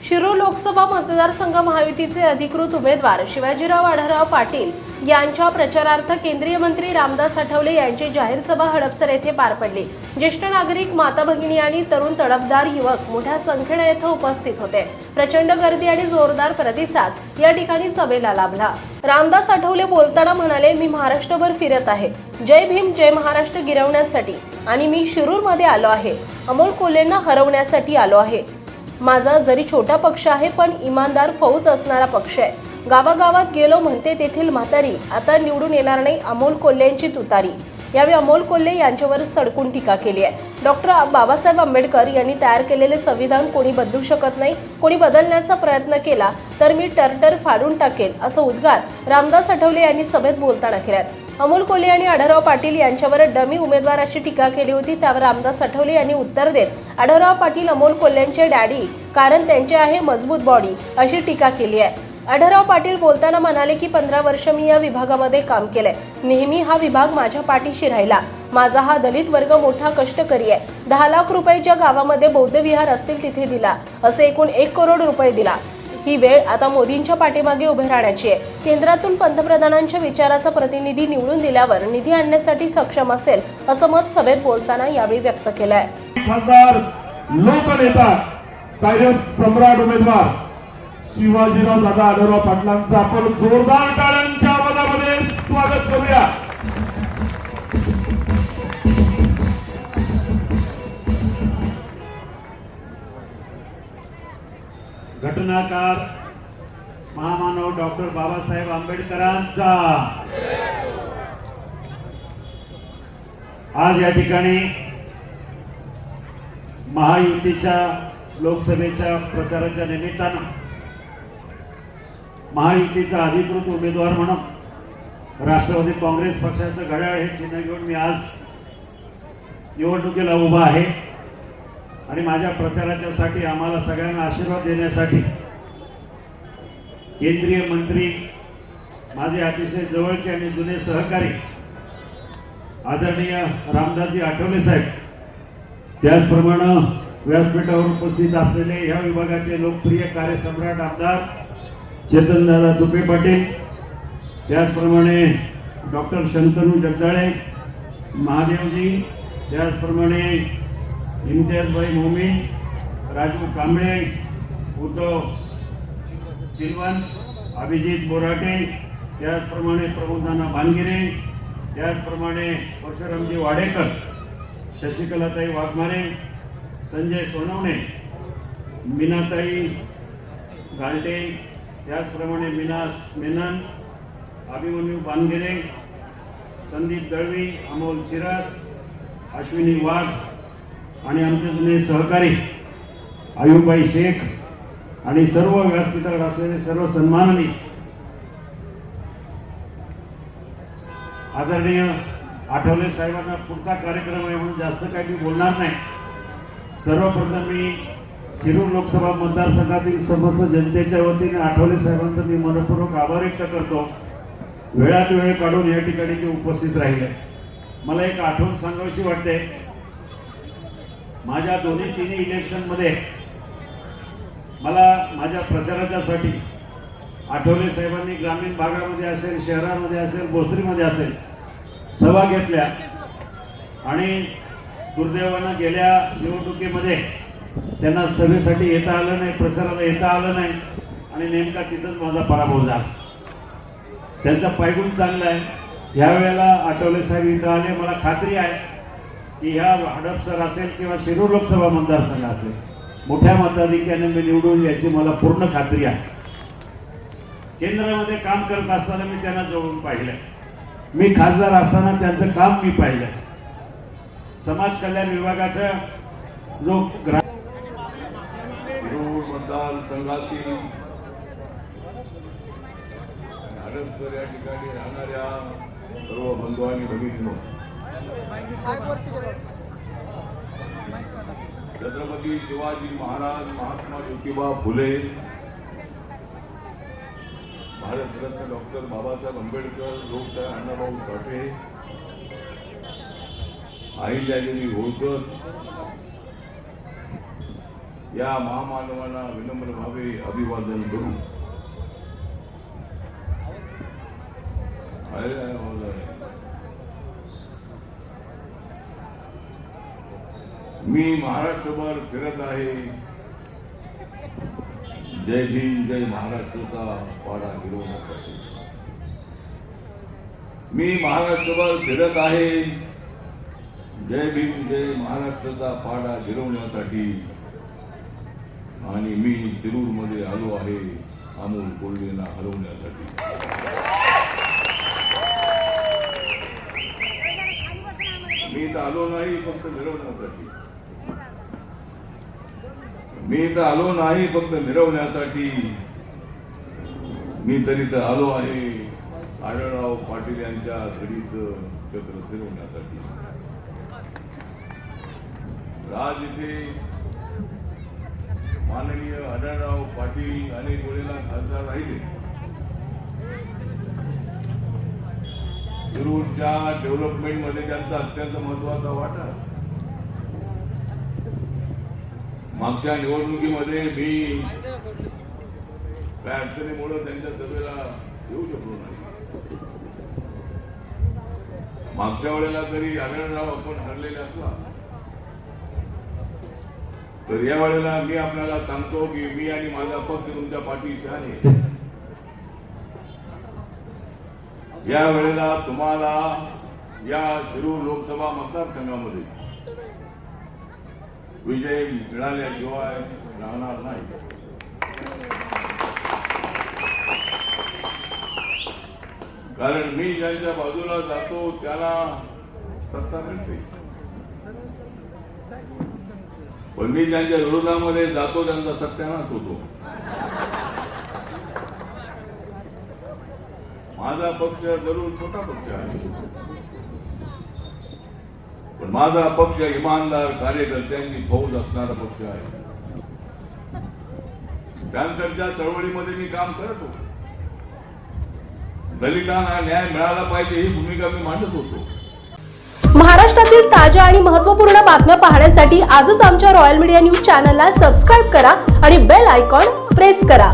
शिरूर लोकसभा मतदारसंघ महायुतीचे अधिकृत उमेदवार शिवाजीराव आढळराव पाटील यांच्या प्रचारार्थ केंद्रीय मंत्री रामदास आठवले यांची जाहीर सभा हडपसर येथे पार पडली. ज्येष्ठ नागरिक माता भगिनी आणि तरुण तडफदार युवक मोठ्या संख्येने येथे उपस्थित होते. प्रचंड गर्दी आणि जोरदार प्रतिसाद या ठिकाणी सभेला लाभला. रामदास आठवले बोलताना म्हणाले मी महाराष्ट्रभर फिरत आहे. जय भीम जय महाराष्ट्र गिरवण्यासाठी. आणि मी शिरूरमध्ये आलो आहे. अमोल कोलेंना हरवण्यासाठी आलो आहे. माझा जरी छोटा पक्ष आहे पण इमानदार फौज असणारा पक्ष आहे. गावागावात गेलो म्हणते तेथील म्हातारी आता निवडून येणार नाही अमोल कोल्हेंची तुतारी. यावेळी अमोल कोल्हे यांच्यावर सडकून टीका केली आहे. डॉक्टर बाबासाहेब आंबेडकर यांनी तयार केलेले संविधान कोणी बदलू शकत नाही कोणी बदलण्याचा प्रयत्न केला तर मी टरटर फाडून टाकेल असं उद्गार रामदास आठवले यांनी सभेत बोलताना केल्यात अमोल कोल्हे आणि आढळराव पाटील यांच्यावर डमी उमेदवाराची टीका केली होती. त्यावर रामदास आठवले यांनी उत्तर देत आढळराव पाटील अमोल कोल्हेंचे डॅडी कारण त्यांचे आहे मजबूत बॉडी अशी टीका केली आहे. आढळराव पाटील बोलताना म्हणाले की पंधरा वर्ष मी या विभागामध्ये काम केलंय. नेहमी हा विभाग माझ्या पाठीशी राहिला. माझा हा दलित वर्ग मोठा कष्टकरी आहे. दहा लाख रुपये ज्या गावामध्ये बौद्ध विहार असतील तिथे दिला. असे एकूण एक करोड रुपये दिला. ही वेळ आता मोदींच्या पाठीमागे उभे राहण्याची आहे. केंद्रातून पंतप्रधानांच्या विचाराचा प्रतिनिधी निवडून दिल्यावर निधी आणण्यासाठी सक्षम असेल असं मत सभेत बोलताना यावेळी व्यक्त केलंय. खासदार लोकनेता कायदे सम्राट उमेदवार शिवाजीराव दादा आढळराव पाटलांचं आपण जोरदार टाळ्यांच्या आवाजामध्ये स्वागत करूया. घटनाकार महामानव डॉक्टर बाबासाहेब आंबेडकरांचा. आज या ठिकाणी महायुतीच्या लोकसभेच्या प्रचाराच्या निमित्तानं महायुतीचा अधिकृत उमेदवार म्हणून राष्ट्रवादी काँग्रेस पक्षाचं घड्याळ हे चिन्ह घेऊन मी आज निवडणुकीला उभा आहे. आणि माझ्या प्रचाराच्यासाठी आम्हाला सगळ्यांना आशीर्वाद देण्यासाठी केंद्रीय मंत्री माझे अतिशय जवळचे आणि जुने सहकारी आदरणीय रामदासजी आठवले साहेब त्याचप्रमाणे व्यासपीठावर उपस्थित असलेले ह्या विभागाचे लोकप्रिय कार्यसम्राट आमदार चेतनदादा तुपे पाटील त्याचप्रमाणे डॉक्टर शंतनू जगदाळे महादेवजी त्याचप्रमाणे इम्तियाजभाई मोमी राजू कांबळे उद्धव चिलवन अभिजित बोराटे त्याचप्रमाणे प्रमोदाना भानगिरे त्याचप्रमाणे परशुरामजी वाडेकर शशिकलाताई वाघमारे संजय सोनवणे मीनाताई घालटे त्याचप्रमाणे मीनास मेनन अभिमन्यू बानगिरे संदीप दळवी अमोल सिरास अश्विनी वाघ आणि आमचे जुने सहकारी आयुबाई शेख आणि सर्व व्यासपीठावर असलेले सर्व सन्माननी आदरणीय आठवले साहेबांना पुढचा कार्यक्रम आहे म्हणून जास्त काही मी बोलणार नाही. सर्वप्रथम मी शिरूर लोकसभा मतदारसंघातील समस्त जनतेच्या वतीने आठवले साहेबांचं मी मनपूर्वक आभार व्यक्त करतो. वेळात वेळ काढून या ठिकाणी ते उपस्थित राहिले. मला एक आठवण सांगावीशी वाटते. माझ्या दोन्ही तिन्ही इलेक्शनमध्ये मला माझ्या प्रचाराच्यासाठी आठवले साहेबांनी ग्रामीण भागामध्ये असेल शहरामध्ये असेल भोसरीमध्ये असेल सभा घेतल्या आणि दुर्दैवानं गेल्या निवडणुकीमध्ये त्यांना सभेसाठी येता आलं नाही प्रचाराला येता आलं नाही आणि नेमका तिथंच माझा पराभव झाला. त्यांचा पायगुण चांगला आहे. ह्यावेळेला आठवले साहेब इथं आले मला खात्री आहे. की ह्या हडपसर असेल किंवा शिरूर लोकसभा मतदारसंघ असेल मोठ्या मताधिक्याने मी निवडून याची मला पूर्ण खात्री आहे. केंद्रामध्ये काम करत असताना मी त्यांना जवळून पाहिलं मी खासदार असताना त्यांचं काम मी पाहिलं समाज कल्याण विभागाचा जो ग्रा मतदारसंघातील हडपसर या ठिकाणी राहणाऱ्या सर्व बंधू आणि भगिनींनो छत्रपती शिवाजी महाराज महात्मा ज्योतिबा फुले भारतरत्न डॉक्टर बाबासाहेब आंबेडकर लोकशाही अण्णाभाऊ साठे अहिल्यादेवी होळकर या महामानवांना विनम्र भावे अभिवादन करू. मी महाराष्ट्रभर फिरत आहे. जय भीम जय महाराष्ट्राचा पाडा गिरवण्यासाठी मी महाराष्ट्रभर फिरत आहे. जय भीम जय महाराष्ट्राचा पाडा गिरवण्यासाठी आणि मी शिरूरमध्ये आलो आहे अमोल कोल्हेंना हरवण्यासाठी. मी तर आलो नाही फक्त मिरवण्यासाठी. मी तर आलो नाही फक्त मिरवण्यासाठी. मी तरी तर आलो आहे. आढळराव पाटील यांच्या घडीचं छत्र फिरवण्यासाठी. राज इथे माननीय आढळराव पाटील अनेक वेळेला खासदार राहिले. शिरूरच्या डेव्हलपमेंटमध्ये त्यांचा अत्यंत महत्त्वाचा वाटा आहे. मागच्या निवडणुकीमध्ये मी काय अडचणीमुळे त्यांच्या सभेला येऊ शकलो नाही. मागच्या वेळेला जरी आढळराव आपण हरलेले असला तर या वेळेला मी आपल्याला सांगतो की मी आणि माझा पक्ष तुमच्या पाठीशी आहे. या वेळेला तुम्हाला या शिरूर लोकसभा मतदारसंघामध्ये विजय मिळाल्याशिवाय राहणार नाही. कारण मी ज्यांच्या बाजूला जातो त्याला सत्ता मिळते. पण मी ज्यांच्या विरोधामध्ये जातो त्यांचा सत्यानाश होतो. माझा पक्ष जरूर छोटा पक्ष आहे. पण माझा पक्ष इमानदार कार्यकर्त्यांनी फौज असणारा पक्ष आहे. त्यानंतरच्या चळवळीमध्ये मी काम करत होतो. दलितांना न्याय मिळाला पाहिजे ही भूमिका मी मांडत होतो. महाराष्ट्रातील ताज्या आणि महत्त्वपूर्ण बातम्या पाहण्यासाठी आजच आमच्या रॉयल मीडिया न्यूज चॅनलला सबस्क्राईब करा आणि बेल आयकॉन प्रेस करा.